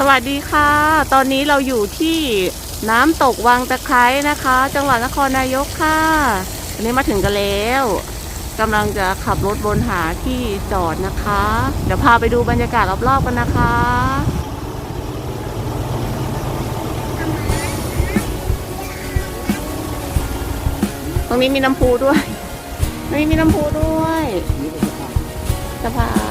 สวัสดีค่ะ ตอนนี้เราอยู่ที่น้ำตกวังตะไคร้นะคะ จังหวัดนครนายกค่ะอันนี้มาถึงกันแล้วกำลังจะขับรถวนหาที่จอดนะคะ เดี๋ยวพาไปดูบรรยากาศรอบๆกันนะคะตรงนี้มีน้ำพุด้วยตรงนี้มีน้ำพุด้วยสะพา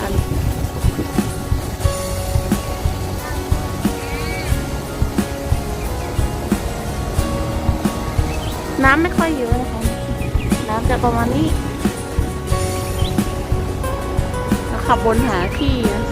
นน้ำไม่ค่อยเยอะนะคะน้ำจะประมาณนี้แล้วขับบนหาที่นะ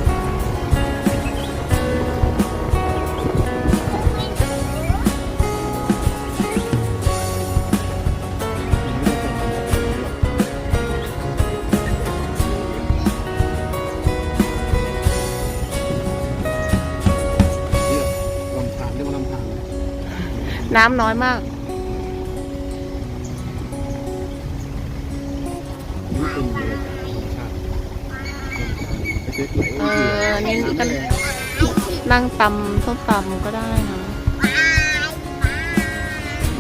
น้ำน้อยมาก เล็กๆไหลเออนี่กันนั่งตำส้มตำก็ได้นะ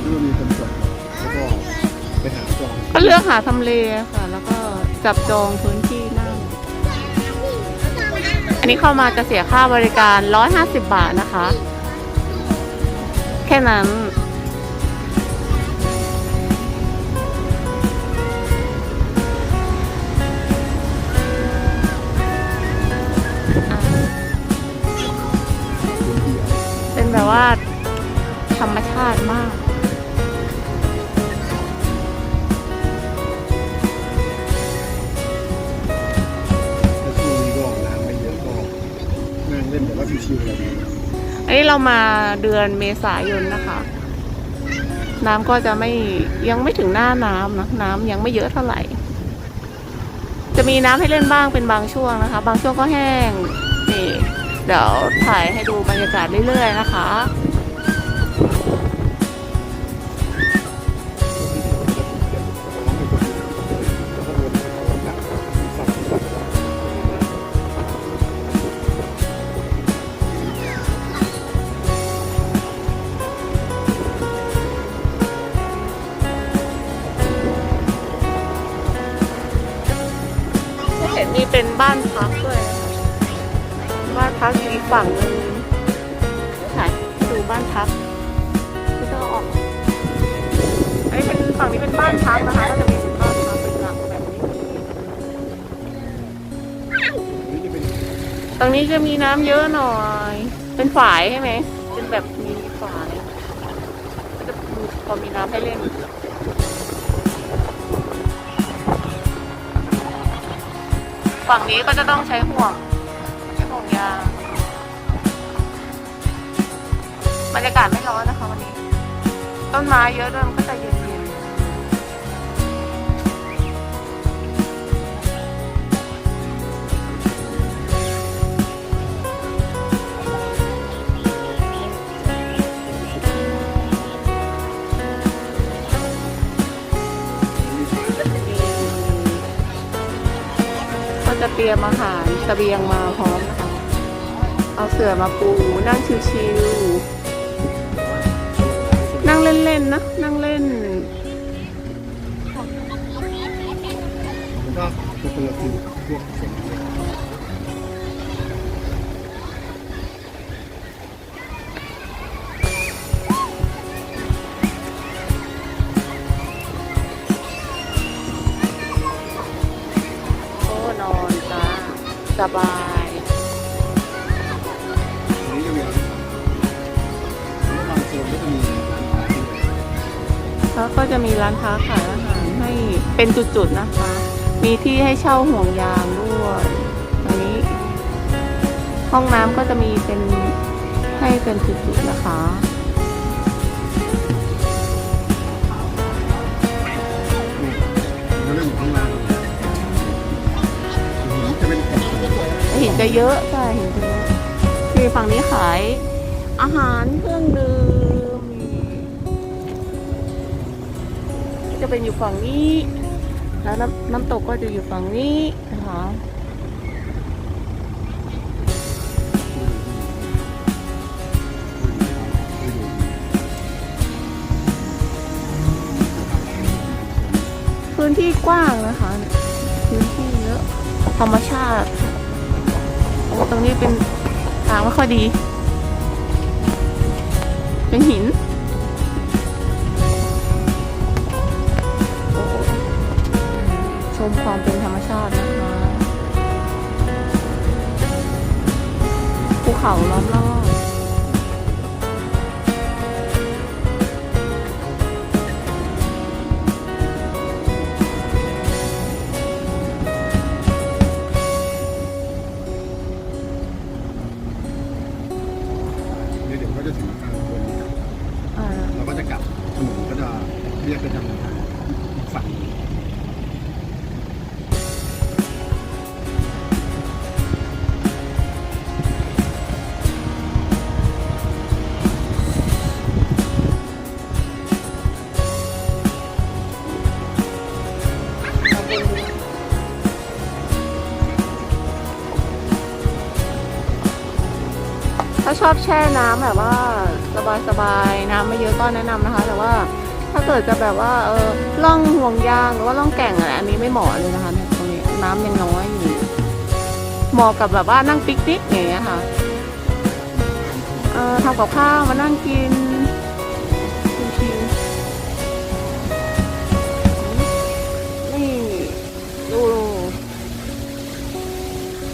เรื่องมีคนจอดแล้วก็ไปหาจองก็เลือกหาทำเลค่ะ แล้วก็จับจองพื้นที่นั่ง อันนี้เข้ามาจะเสียค่าบริการ 150 บาทนะคะ แค่นั้น แบบว่าธรรมชาติมากถ้าช่วงนี้ก็น้ำไม่เยอะก็นั่งเล่นแบบว่าชิวๆอะไรอย่างเงี้ยอันนี้เรามาเดือนเมษายนนะคะ น้ำก็จะไม่ยังไม่ถึงหน้าน้ำนะน้ำยังไม่เยอะเท่าไหร่ จะมีน้ำให้เล่นบ้างเป็นบางช่วงนะคะ บางช่วงก็แห้งนี่ เดี๋ยวถ่ายให้ดูบรรยากาศเรื่อยๆนะคะ ฝั่งหนึ่งเดี๋ยวถ่ายให้ดูบ้านพักที่ต้องออกอันนี้เป็นฝั่งนี้เป็นบ้านพักนะคะก็จะมีบ้านพักเป็นหลังแบบนี้ ตรงนี้จะมีน้ำเยอะหน่อย เป็นฝายใช่ไหมเป็นแบบมีฝายก็จะมีพอมีน้ำให้เล่นฝั่งนี้ก็จะต้องใช้ห่วงใช้ห่วงยาง บรรยากาศไม่ร้อนนะคะวันนี้ ต้นไม้เยอะด้วยมันก็จะเย็นๆก็จะเตรียมอาหารสเสบียงมาพร้อมนะคะ เอาเสื่อมาปูนั่งชิวๆ นั่งเล่นๆนะนั่งเล่นมันก็เป็นคนละฟิลพวก แล้วก็จะมีร้านค้าขายอาหารให้เป็นจุดๆนะคะ มีที่ให้เช่าห่วงยางด้วยตรงนี้ ห้องน้ำก็จะมีเป็นให้เป็นจุดๆนะคะหินจะเยหินจะเยอะใช่หินจะเยอะที่ฝั่งนี้ขายอาหารเครื่องดื่ม จะเป็นอยู่ฝั่งนี้แล้วน้ำน้ำตกก็จะอยู่ฝั่งนี้นะคะพื้นที่กว้างนะคะ พื้นที่เยอะ ธรรมชาติตรงนี้เป็นทางไม่ค่อยดี เป็นหิน มความเป็นธรรมชาตินะคะภูเขาล้อมรอบ ชอบแช่น้ำแบบว่าสบายๆน้ำไม่เยอะก็แนะนำนะคะ แต่ว่าถ้าเกิดจะแบบว่าเออล่องห่วงยางหรือว่าล่องแก่งอะไรอันนี้ไม่เหมาะเลยนะคะเนี่ยตรงนี้น้ำยังน้อยอยู่เหมาะกับแบบว่านั่งปิกนิกอย่างเงี้ยค่ะเออทำกับข้าวมานั่งกินชิวๆนี่ดู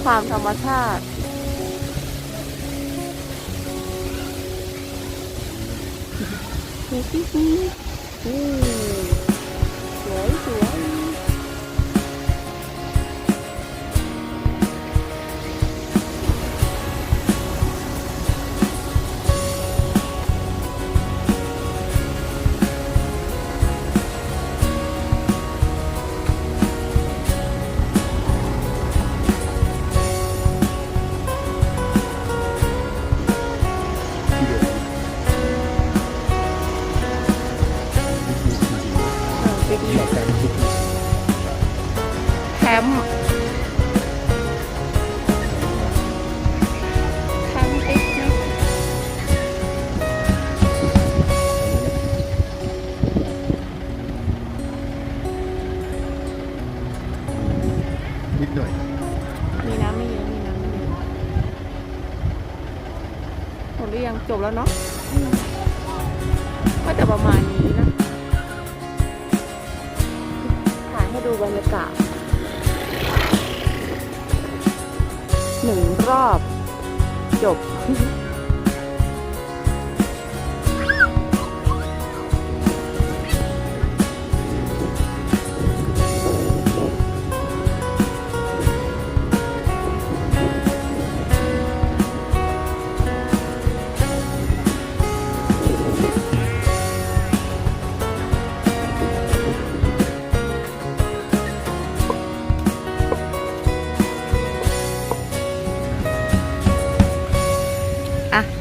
ความธรรมชาติ ดูสิสิอืมส แล้วเนาะก็จะประมาณนี้นะถ่ายให้ดูบรรยากาศหนึ่งรอบจบ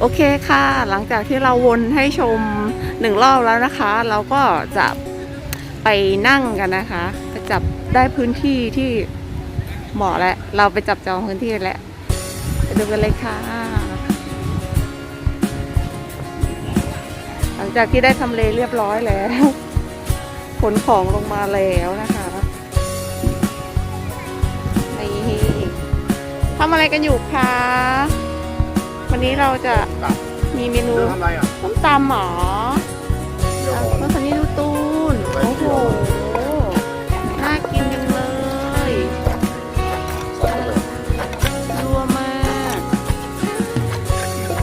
โอเคค่ะ หลังจากที่เราวนให้ชมหนึ่งรอบแล้วนะคะ เราก็จะไปนั่งกันนะคะไปจับได้พื้นที่ที่เหมาะแล้ว เราไปจับจองพื้นที่แล้วไปดูกันเลยค่ะ หลังจากที่ได้ทำเลเรียบร้อยแล้วขนของลงมาแล้วนะคะนี่ทำอะไรกันอยู่คะวันนี้เราจะ มีเมนูเดินทำไรอะส้มตำหรอเดี๋ยวอะก่อนเมื่อสันนี้ดูตูนไปโอ้เที่โหยวน่ากินจังเลยใส่เข้าไปรัวมากดู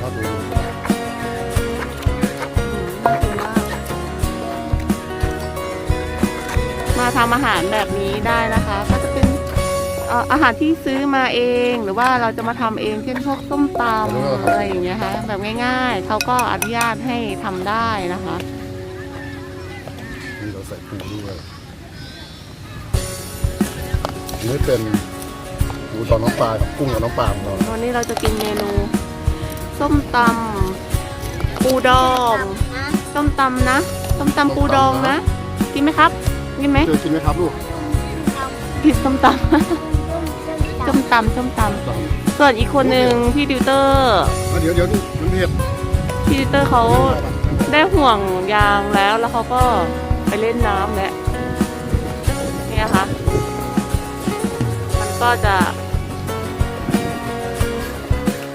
ครับดูอืมน่ากินมากมาทำอาหารแบบนี้ได้นะคะก็จะ เป็นเอ่ออาหารที่ซื้อมาเองหรือว่าเราจะมาทำเองเช่นพวกส้มตำอะไรอย่างเงี้ยค่ะแบบง่าย ๆเขาก็อนุญาตให้ทำได้นะคะ นี่เราใส่ปูด้วยอันนี่เป็นปูตอนน้ำปลากับกุ้งกับน้ำปลาของเราวันนี้เราจะกินเมนู ส้มตำปูดองส้มตำนะ ส้มตำปูดองนะ กินไหมครับ กินไหมเจอกินไหมครับลูก กินส้มตำ ส้มตำส้มตำส่วนอีกคนหนึ่งพี่ดิวเตอร์เดี๋ยวเดี๋ยวดูมันเผ็ดพี่ดิวเตอร์เขาได้ห่วงยางแล้วแล้วเขาก็ไปเล่นน้ำแล้วนี่นะคะมันก็จะ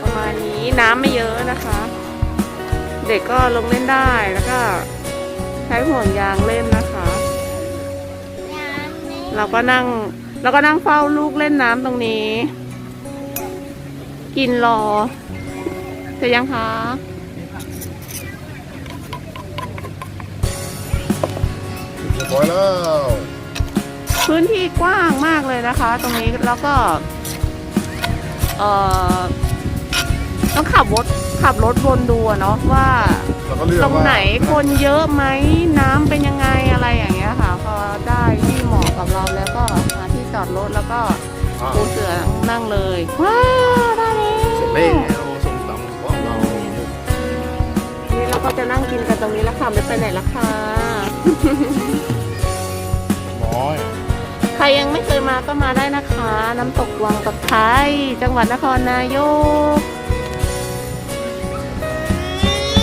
ประมาณนี้น้ำไม่เยอะนะคะ เด็กก็ลงเล่นได้แล้วก็ ใช้ห่วงยางเล่นนะคะ เราก็นั่ง เราก็นั่งเฝ้าลูกเล่นน้ำตรงนี้ กินรอเสร็จยังคะเรียบร้อยแล้ว พื้นที่กว้างมากเลยนะคะ ตรงนี้แล้วก็ เอ่อ ต้องขับรถขับรถวนดูอะเนาะว่า แล้วก็เลือกตรงว่าไหนคนเยอะไหมน้ำเป็นยังไงอะไรอย่างเงี้ยค่ะ พอได้ที่เหมาะกับเราแล้วก็หาที่ จอดรถแล้วก็อะปูเสือนั่งเลย ว้าวได้แล้วเสร็จแล้วส้มตำของเรานี่เราก็จะนั่งกินกันตรงนี้แล้วค่ะไม่ไปไหนละค่ะน้อยใครยังไม่เคยมาก็มาได้นะคะ น้ำตกวังตะไคร้จังหวัดนครนายก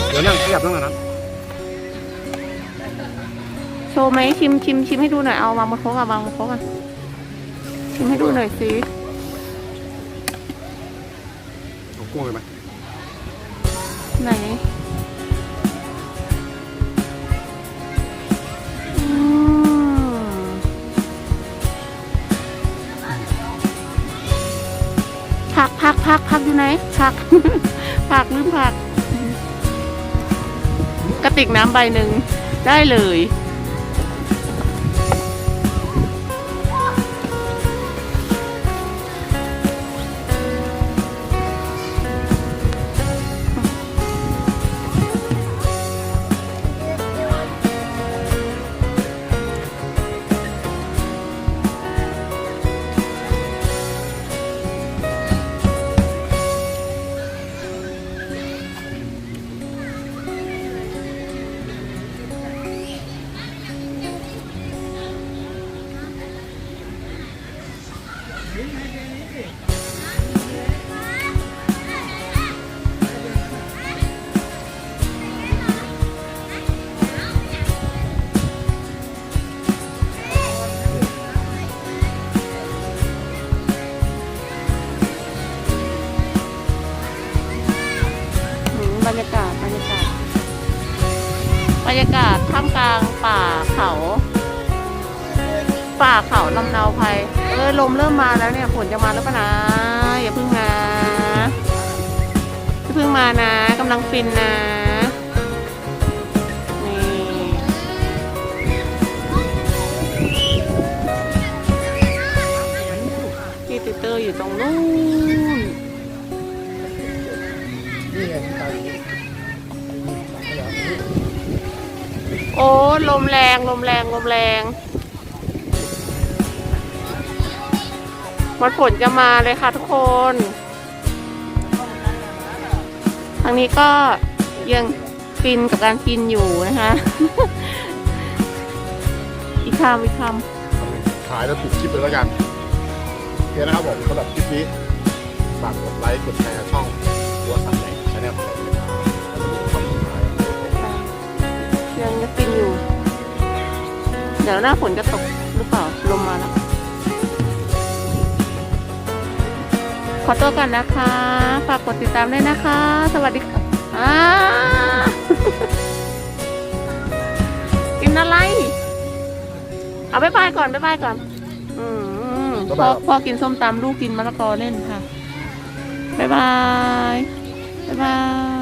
เดี๋ยวนั่งขยับนั่งหน่อยนะโชว์ไหมชิมชิมชิมให้ดูหน่อยเอาวางบนโค้กอะวางบนโค้กอะ ชิมให้ดูหน่อยสิเอากุ้งเลยไหมไหนอืมผักผักผักผักอยู่ไหนผัก ผักลืมผัก กระติกน้ำใบหนึ่งได้เลย ป่าเขาลำเนาภัยเออลมเริ่มมาแล้วเนี่ยฝนจะมาแล้วปะนะอย่าเพิ่งมาอย่าเพิ่งมานะกำลังฟินนะนี่พี่ติเตอร์อยู่ตรงนู้นโอ้ลมแรงลมแรงลมแรง มันฝนจะมาเลยค่ะทุกคน ทางนี้ก็ยังฟินกับการกินอยู่นะคะ อีกคำอีกคขายแล้วปิดคลิปเลยแล้วกันโอเคนะครับผมสำหรับคลิปนี้ฝากกดไลค์กดแชร์ช่องตัวสัตว์แหล่งชาแนลของเราด้วยนะครับแล้วก็คำสุดท้ายำยังจะฟินอยู่ เดี๋ยวหน้าฝนจะตกหรือเปล่าลมมาแล้ว ขอตัวกันนะคะ ฝากกดติดตามด้วยนะคะ สวัสดีค่ะอ่ากินอะไร เอาบ๊ายบายก่อนบ๊ายบายก่อน อืมพ่อพ่อกินส้มตำลูกกินมะละกอเล่นค่ะบ๊ายบายบ๊ายบาย